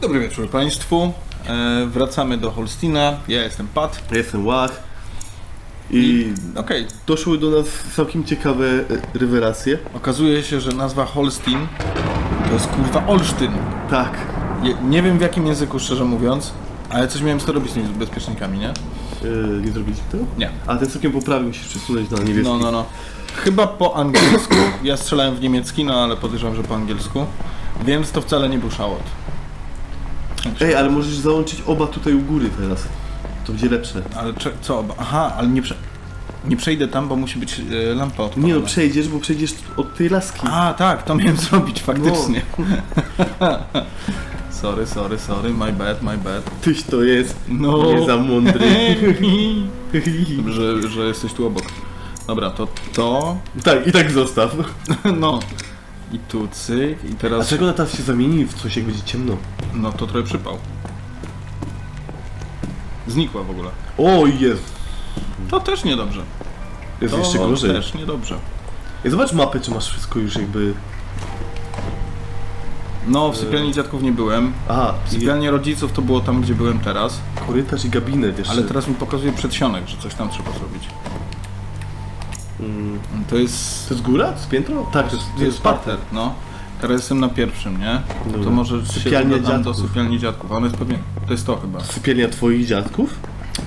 Dobry wieczór Państwu. E, wracamy do Holstina. Ja jestem Pat. Ja jestem Łach i Okej, doszły do nas całkiem ciekawe e, rewelacje. okazuje się, że nazwa Holstin to jest kurwa Olsztyn. Tak. Je, nie wiem w jakim języku, szczerze mówiąc, ale coś miałem z to robić z tymi bezpiecznikami, nie? E, nie zrobiliście tego? Nie. A ten całkiem poprawny musisz przesunąć na niebieski. No, no, no. Chyba po angielsku. Ja strzelałem w niemiecki, no ale podejrzewam, że po angielsku. Więc to wcale nie był szałot. Ej, ale możesz załączyć oba tutaj u góry teraz. To będzie lepsze. Ale cze- co? Aha, ale nie, prze- nie przejdę tam, bo musi być e, lampa odpalona. Nie no, przejdziesz, bo przejdziesz od tej laski. A, tak, to miałem zrobić faktycznie. sorry, sorry, sorry, my bad, my bad. Tyś to jest No. nie za mądry. że, że jesteś tu obok. Dobra, to to, tak, i tak zostaw. no. I tu cyk, i A teraz, czego na teraz się zamieni w coś, jak będzie ciemno? no to trochę przypał. Znikła w ogóle. O, jest. To też niedobrze. Jest To jeszcze gorzej. też niedobrze. Ej, Zobacz mapę, czy masz wszystko już jakby... No, w sypialni dziadków nie byłem. Aha, W sypialni rodziców to było tam, gdzie byłem teraz. i korytarz i gabinet jeszcze. Ale teraz mi pokazuje przedsionek, że coś tam trzeba zrobić. Mm. To jest... To jest góra? Z piętro? Tak, to jest, To jest parter, no. Teraz jestem na pierwszym, nie? Dobra. To może się Sypialnia do dziadków. sypialni dziadków. A Ona jest pewnie... To jest to chyba. Sypialnia twoich dziadków?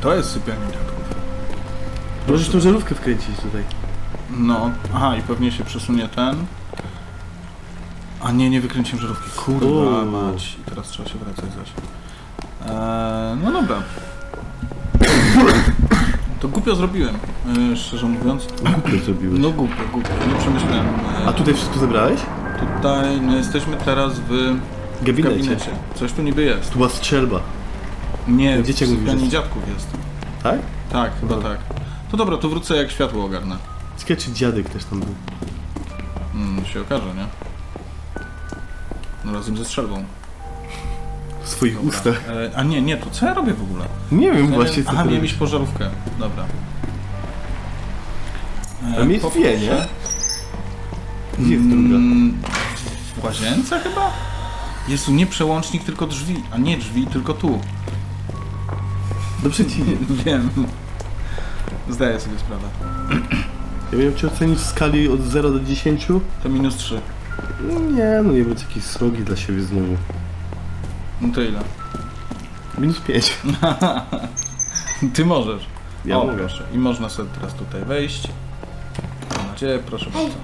To jest sypialnia dziadków. Możesz tą żarówkę wkręcić tutaj. No. Aha, i pewnie się przesunie ten. A nie, nie wykręciłem żarówki. Kurwa O. mać. I teraz trzeba się wracać zaś. Eee, no dobra. To głupio zrobiłem, e, szczerze mówiąc. Kupę zrobiłeś. No głupio, głupio. Nie przemyślałem. E, A tutaj wszystko zebrałeś? Tutaj no, jesteśmy teraz w gabinecie. gabinecie. Coś tu niby jest. Tu była strzelba. Nie, w Dzieciak mówi, sypialni że- dziadków jest. Tak? Tak, chyba tak. To dobra, to wrócę jak światło ogarnę. Ciekawe czy dziadek też tam był. Mm, się okaże, nie? No razem ze strzelbą. W swoich Dobra. ustach. E, a nie, nie, to co ja robię w ogóle? Nie wiem Ja właśnie nie- co Aha, to miałem robisz. iść po żarówkę. Dobra. E, A miejsc poproszę. dwie, nie? Gdzie jest druga? Mm, W łazience chyba? Jezu, nie przełącznik, tylko drzwi. A nie drzwi, tylko tu. Do przeciwnie. Wiem. Zdaję sobie sprawę. Ja miałem cię ocenić w skali od 0 do 10. To minus 3. No nie, no nie będzie jakieś srogi dla siebie znowu. No to ile? Minus 5. Ty możesz. Ja o, mogę. proszę. I można sobie teraz tutaj wejść. Macie, proszę bardzo.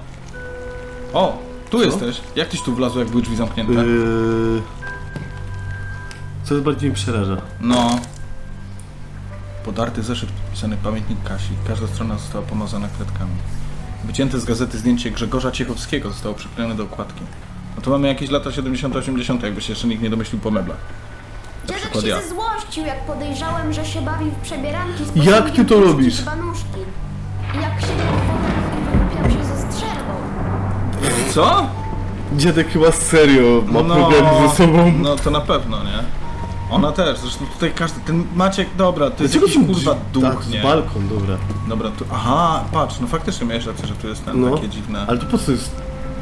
O, tu Co? jesteś. Jak tyś tu wlazł, jak były drzwi zamknięte? Yy... Co bardziej mi przeraża? No. Podarty zeszyt podpisany pamiętnik Kasi. Każda strona została pomazana kredkami. Wycięte z gazety zdjęcie Grzegorza Ciechowskiego zostało przyklejone do okładki. No to mamy jakieś lata 70-80, jakby się jeszcze nikt nie domyślił po meblach. Na Dziadek przykład się ja. zezłościł, jak podejrzałem, że się bawi w przebieranki z Jak ty to robisz? Banuszki. Jak się wygłupiał się ze strzelbą. Co? Dziadek chyba serio ma No. problemy ze sobą. No to na pewno, nie? Ona też, zresztą tutaj każdy, ten Maciek, dobra, to jest Dlaczego jakiś tu kurwa tak, duch, z nie? balkon, dobra. Dobra, tu, aha, patrz, no faktycznie miałeś rację, że tu jest ten, No, takie dziwne. ale to po co jest?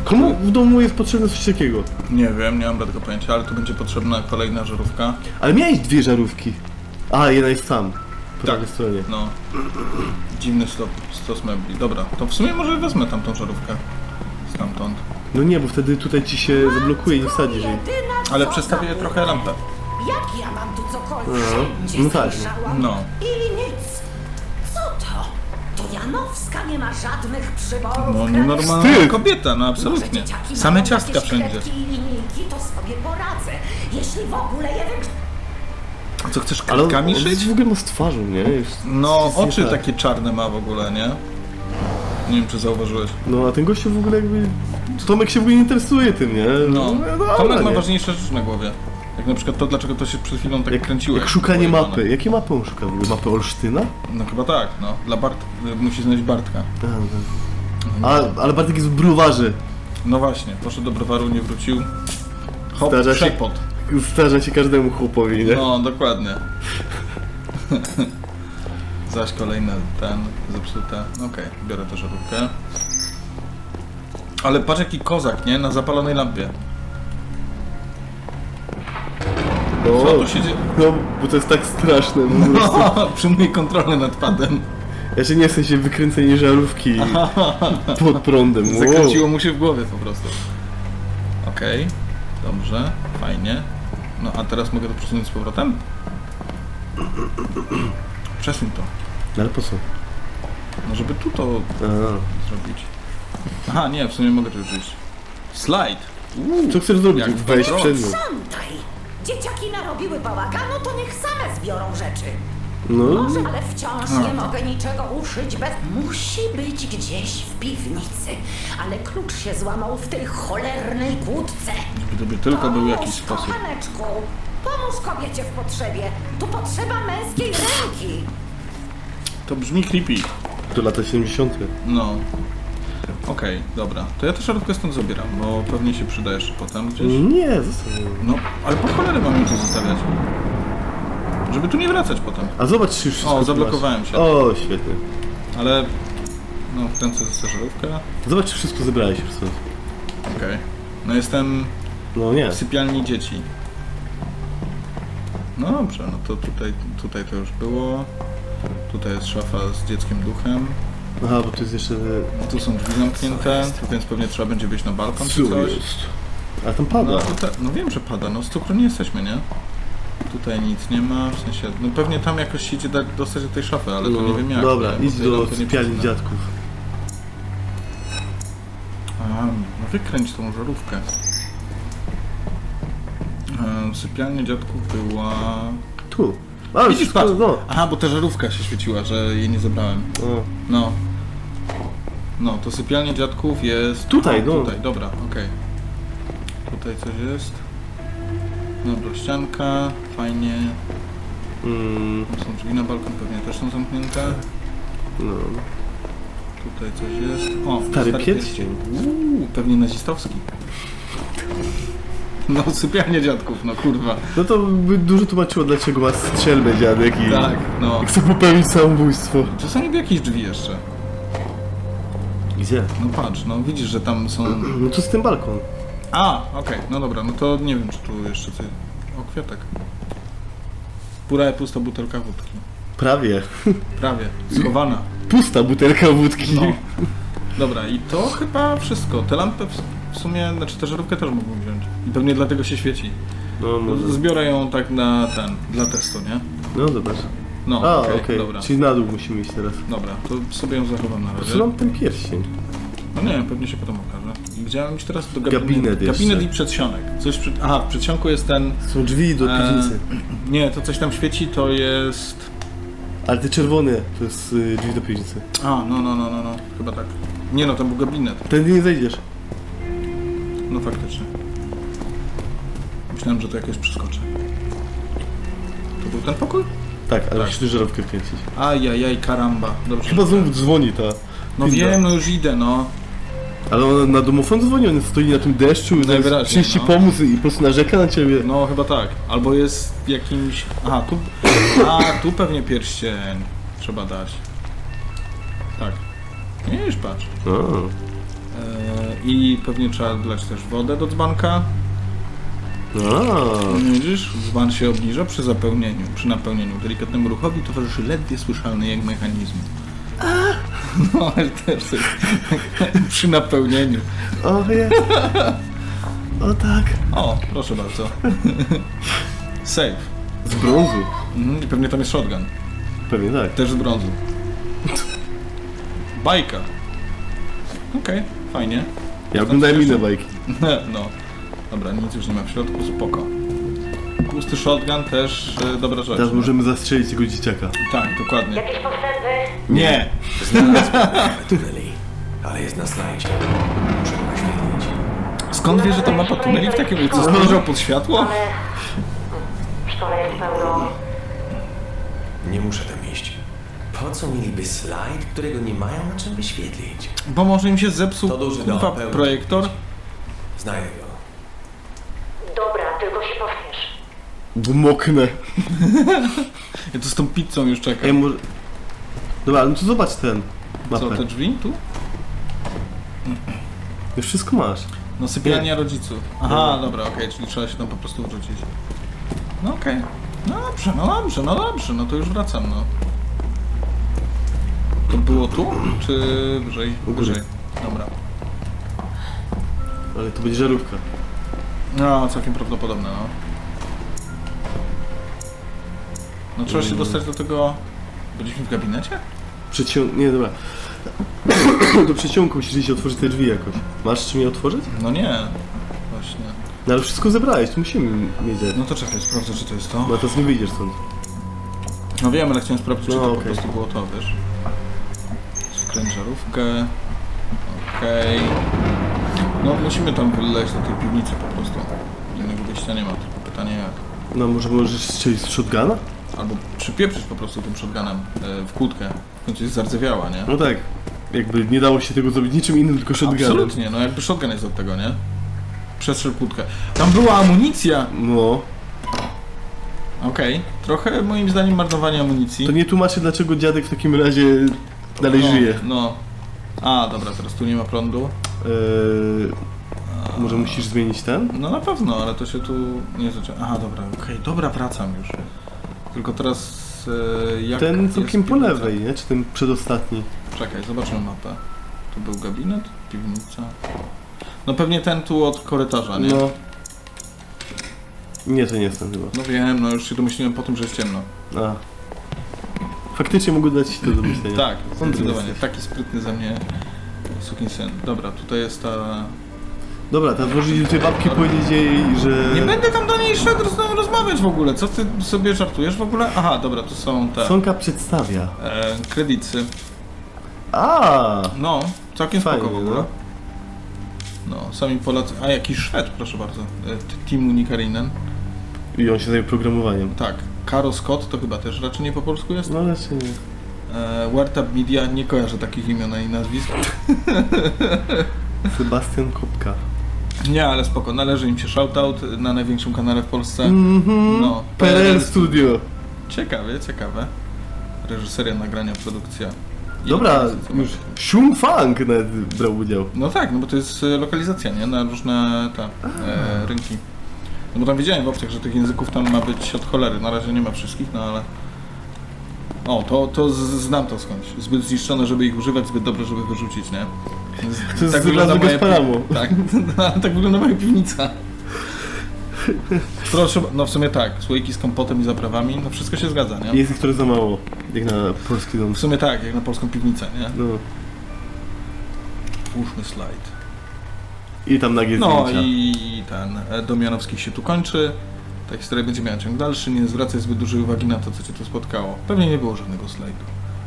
Komu w domu jest potrzebne coś takiego? Nie wiem, nie mam tego pojęcia, ale tu będzie potrzebna kolejna żarówka. Ale miałeś dwie żarówki. A, jedna jest tam. Po Tak. prawej stronie. No. Dziwny stos, stos mebli. Dobra, to w sumie może wezmę tam tą żarówkę. Stamtąd. No nie, bo wtedy tutaj ci się zablokuje i nie wsadzisz jej. Jedyna, Ale przestawię tam trochę lampę. Jak ja mam tu cokolwiek No, wszędzie no tak, no. zajrzałam No. I? To Janowska nie ma żadnych przyborów. No nienormalna Wstyd! kobieta, no Może absolutnie. dzieciaki Same mają ciastka jakieś wszędzie. kredki i linijki, to sobie poradzę. Jeśli w ogóle jeden... A co, chcesz Ale on, kredkami on szyć? w ogóle ma z twarzą, nie? Jest, No, jest nie oczy tak. takie czarne ma w ogóle, nie? Nie wiem, czy zauważyłeś. No, a ten gościu w ogóle jakby... Tomek się w ogóle nie interesuje tym, nie? No, dobra, Tomek ma nie? ważniejsze rzeczy na głowie. Jak na przykład to, dlaczego to się przed chwilą tak Jak, kręciło. jak szukanie mapy. Jakie mapy on szuka? w ogóle? Mapy Olsztyna? No chyba tak, no. Dla Bart... musi znaleźć Bartka. A, no. A, ale Bartek jest w browarze. No właśnie, poszedł do browaru, nie wrócił. Hop, się. przepot. Zdarza się każdemu chłopowi, nie? No, dokładnie. Zaś kolejny ten, zepsute. Okej, biorę tę żarówkę. Ale patrz jaki kozak, nie? Na zapalonej lampie. Co tu się dzieje? No, bo to jest tak straszne. No, po prostu. Przyjmuj kontrolę nad padem. Ja się nie chcę się wykręcenie żarówki pod prądem. Wow. Zakręciło mu się w głowie po prostu. Okej, dobrze, fajnie. No a teraz mogę to przesunąć z powrotem? Przesuń to. No, Ale po co? No żeby tu to A, zrobić. Aha, nie, w sumie mogę tu już iść. Uuu, co chcesz zrobić? Jak w Wejść przed nią. Dzieciaki narobiły bałaganu, to niech same zbiorą rzeczy. No, Może, ale wciąż nie mogę niczego uszyć bez... Musi być gdzieś w piwnicy. Ale klucz się złamał w tej cholernej kłódce. gdyby tylko był jakiś Pomóż, sposób. kochaneczku! Pomóż kobiecie w potrzebie. Tu potrzeba męskiej ręki. To brzmi creepy. to lata 70. No. Okej, dobra. To ja tę szarówkę stąd zabieram, bo pewnie się przyda jeszcze potem gdzieś. Nie, zostaw ją. No, ale po cholerę mam ją tu zostawiać. Żeby tu nie wracać potem. A zobacz, czy już wszystko O, tu zablokowałem masz. się. O, świetnie. Ale... No, wkręcę tę żarówkę. Zobacz, czy wszystko zebrałeś już stąd. Okej. No jestem No nie. w sypialni dzieci. No dobrze, no to tutaj, tutaj to już było. Tutaj jest szafa z dzieckiem duchem. Aha, bo tu jest jeszcze... Tu są drzwi zamknięte, więc pewnie trzeba będzie wyjść na balkon czy Co coś. jest? A tam pada. No, tutaj, no wiem, że pada, no z cukru nie jesteśmy, nie? Tutaj nic nie ma, w sensie, no pewnie tam jakoś się idzie da, dostać do tej szafy, ale to nie wiem jak. No, Dobra, nie? idź Bo do tam to nie sypialni dziadków. A, no wykręć tą żarówkę. E, sypialnia dziadków była... Tu. A, Widzisz, patrz! no. Aha, bo ta żarówka się świeciła, że jej nie zebrałem. O. No. No, to sypialnia dziadków jest... Tutaj, no. Tutaj, dobra, okej. Tutaj coś jest. Dobra, ścianka, fajnie. Mm, Są drzwi na balkon, pewnie też są zamknięte. no. Tutaj coś jest. O, Stary pierścień. Uuu, pewnie nazistowski. No, sypialnie dziadków, no kurwa. No to by dużo tłumaczyło, dlaczego ma strzelbę dziadek i... Tak, no. Chce popełnić samobójstwo. Czasami w jakieś drzwi jeszcze. Gdzie? No patrz, no widzisz, że tam są... No to jest ten balkon. A, okej, no dobra, no to nie wiem, czy tu jeszcze coś... O, kwiatek. Pura pusta butelka wódki. Prawie. Prawie, schowana. Pusta butelka wódki. No. Dobra, i to chyba wszystko. Tę lampę w- w sumie, znaczy tę żarówkę też mógłbym wziąć. I pewnie dlatego się świeci. No, może. Zbiorę ją tak na ten, dla testu, nie? No zobacz. No, A, okej, okej. dobra. Czyli na dół musimy iść teraz. Dobra, to sobie ją zachowam na razie. Co mam ten pierścień? No nie wiem, pewnie się potem okaże. Gdzie mam iść teraz? Do gabinetu. Gabinet jeszcze. Gabinet i przedsionek. Coś przy... Aha, w przedsionku jest ten... Są drzwi do e, piwnicy. Nie, to coś tam świeci, to jest... Ale te czerwone to jest y, drzwi do piwnicy. A, no, no, no, no, no, chyba tak. Nie no, to był gabinet. Tędy nie zejdziesz. No faktycznie. Myślałem, że to jakoś przeskoczę. To był ten pokój? Tak, ale Tak. musisz tu żarówkę wkręcić. Ajajaj, karamba. Dobrze. Chyba znowu dzwoni ta. No wiem, no już idę, no. Ale ona na domofon dzwoni, on stoi na tym deszczu, Najwyraźniej, przyjść ci no. pomóc i po prostu narzeka na ciebie. No chyba tak. Albo jest jakimś... Aha, tu... A, tu pewnie pierścień trzeba dać. Tak. Nie, już patrz. Eee, I pewnie trzeba dlać też wodę do dzbanka. a. Widzisz? Dzban się obniża przy zapełnieniu, przy napełnieniu. Delikatnemu ruchowi towarzyszy ledwie słyszalny jak mechanizm. No, ale też przy napełnieniu. O, je. o tak. O, proszę bardzo. Save. Z brązu. Mhm, I pewnie tam jest shotgun. Pewnie tak. Też z brązu. Bajka. Okej, fajnie. Ja oglądałem inne bajki. No. Dobra, nic już nie ma w środku, spoko. Pusty shotgun też y, dobra rzecz. Teraz możemy zastrzelić tego dzieciaka. Tak, dokładnie. Jakieś potrzeby? Nie! tuneli, ale jest na slajdzie. Muszę go oświetlić. Skąd wiesz, że ta mapa tuneli w takim miejscu spojrzał pod światło? Szkoła jest pełno. Nie muszę tam iść. Po co mieliby slajd, którego nie mają na czym wyświetlić? Bo może im się zepsuł To duży dom, kurwa pełny. projektor? Znajdę go. Dobra, tylko się pośpiesz. Bo moknę. Ja tu z tą pizzą już Ej, czekam. może... Dobra, no to zobacz ten. Co, Mapę. te drzwi tu? Już wszystko masz. No sypialnia rodziców. Aha, dobra, okej, czyli trzeba się tam po prostu wrzucić. No okej. No dobrze, no dobrze, no dobrze, no to już wracam, no. To było tu, czy wyżej? U góry. Wyżej. Dobra. Ale to będzie żarówka. No, całkiem prawdopodobne, no. No trzeba się dostać do tego... Byliśmy w gabinecie? Przeciąg... Nie, dobra. Do przeciągu musisz się otworzyć te drzwi jakoś. Masz czym je otworzyć? No nie. Właśnie. No ale wszystko zebrałeś, to musimy mieć. No to czekaj, sprawdzę, czy to jest to. No teraz nie wyjdziesz stąd. No wiem, ale chciałem sprawdzić, czy No, to po okej. prostu było to, wiesz. Wkręć żarówkę. Okej. No musimy tam wyleć do tej piwnicy po prostu. Innego wyjścia nie ma, tylko pytanie jak. No może możesz strzelić z shotguna? Albo przypieprzyć po prostu tym shotgunem e, w kłódkę. W końcu jest zardzewiała, nie? No tak. Jakby nie dało się tego zrobić niczym innym, tylko shotgunem. Absolutnie, no jakby shotgun jest od tego, nie? Przestrzel kłódkę. Tam była amunicja! No. Okej. Trochę moim zdaniem marnowanie amunicji. To nie tłumaczy dlaczego dziadek w takim razie dalej no, żyje. No. A, dobra, teraz tu nie ma prądu. Eee, może musisz zmienić ten? No na pewno, ale to się tu nie zaczęło. Aha, dobra, okej, dobra, wracam już. Tylko teraz e, jak Ten jest całkiem po piwnica? lewej, nie? Czy ten przedostatni? Czekaj, zobaczmy mapę. Tu był gabinet, piwnica. No pewnie ten tu od korytarza, nie? No. Nie, to nie jest ten chyba. No wiem, no już się domyśliłem po tym, że jest ciemno. A. Faktycznie mogę dać ci to do myślenia. Tak, zdecydowanie. Taki sprytny ze mnie sukinsyn. Dobra, tutaj jest ta... Dobra, teraz możesz do tej babki powiedzieć jej, że... Nie będę tam do niej szedł z nią rozmawiać w ogóle. Co ty sobie żartujesz w ogóle? Aha, dobra, to są te Sonka przedstawia. e, kredycy. A, No, całkiem Fajnie, spoko w ogóle. No, sami Polacy. A jakiś Szwed, proszę bardzo. E, Timu Nikarinen. I on się zajmie programowaniem. Tak. Karo Scott to chyba też raczej nie po polsku jest. No raczej nie. E, Wartab Media nie kojarzę takich imion i nazwisk. Sebastian Kopka. Nie, ale spoko. Należy im się shoutout na największym kanale w Polsce. Mhm. No, PRL Studio. Ciekawe, ciekawe. Reżyseria, nagrania, produkcja. I Dobra, już Shung Fang nawet brał udział. No tak, no bo to jest e, lokalizacja, nie? Na różne te, e, rynki. No bo tam wiedziałem w opcjach, że tych języków tam ma być od cholery. Na razie nie ma wszystkich, no ale... O, to, to z, znam to skądś. Zbyt zniszczone, żeby ich używać, zbyt dobre, żeby wyrzucić, nie? To jest z Las Vegas pi-. Tak, tak wygląda moja piwnica. Proszę, no w sumie tak, słoiki z kompotem i zaprawami, no wszystko się zgadza, nie? Jest ich trochę za mało, jak na polski dom. W sumie tak, jak na polską piwnicę, nie? No. Włóżmy slajd. I tam nagie No zdjęcia. i ten e, Domianowski się tu kończy. Ta historia będzie miała ciąg dalszy. Nie zwracaj zbyt dużej uwagi na to, co cię tu spotkało. Pewnie nie było żadnego slajdu.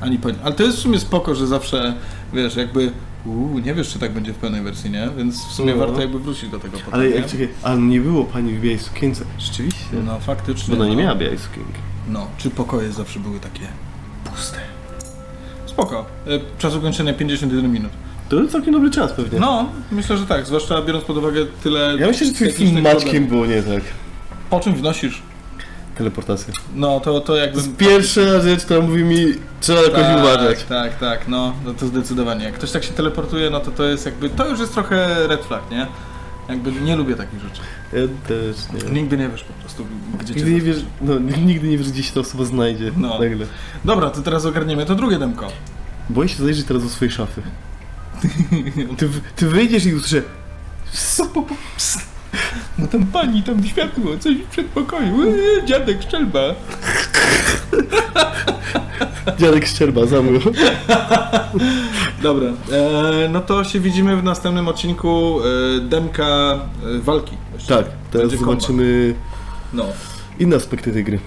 Ani po... Ale to jest w sumie spoko, że zawsze, wiesz, jakby uuu, nie wiesz, czy tak będzie w pełnej wersji, nie? Więc w sumie No. warto jakby wrócić do tego potem, Ale nie? jak czekaj, ale nie było pani w białej sukience. Rzeczywiście. No faktycznie. Bo ona nie no. miała białej sukienki. No, czy pokoje zawsze były takie puste. Spoko. E, Czas ukończenia 51 minut. To całkiem dobry czas pewnie. No, myślę, że tak, zwłaszcza biorąc pod uwagę tyle... Ja myślę, że technicznych film Maćkiem było nie tak. Po czym wnosisz? Teleportacja. No, to, to jakby... Jest pierwsza rzecz, która mówi mi, trzeba jakoś tak, uważać. Tak, tak, no, no to zdecydowanie. Jak ktoś tak się teleportuje, no to to jest jakby, to już jest trochę red flag, nie? Jakby nie lubię takich rzeczy. Ja też nie. Nigdy nie wiesz po prostu, gdzie cię Nigdy nie wiesz, no, nigdy nie wiesz, gdzie się ta osoba znajdzie. No. Nagle. Dobra, to teraz ogarniemy to drugie demko. Boję się zajrzeć teraz do swojej szafy. Ty, ty wyjdziesz i usłyszę No tam pani, tam światło, coś w przedpokoju, eee, dziadek szczelba. dziadek Szczerba, zamył. Dobra, e, no to się widzimy w następnym odcinku e, demka e, walki. właściwie. Tak, teraz Będzie kombat. zobaczymy No, inne aspekty tej gry.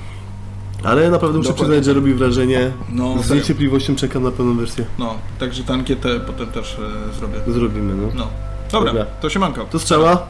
Ale naprawdę muszę Dokładnie. przyznać, że robi wrażenie. no, Z serio. niecierpliwością czekam na pełną wersję. no, także tę ankietę potem też e, zrobię. Zrobimy, no. No, dobra, Dobra. to się manko. To strzała.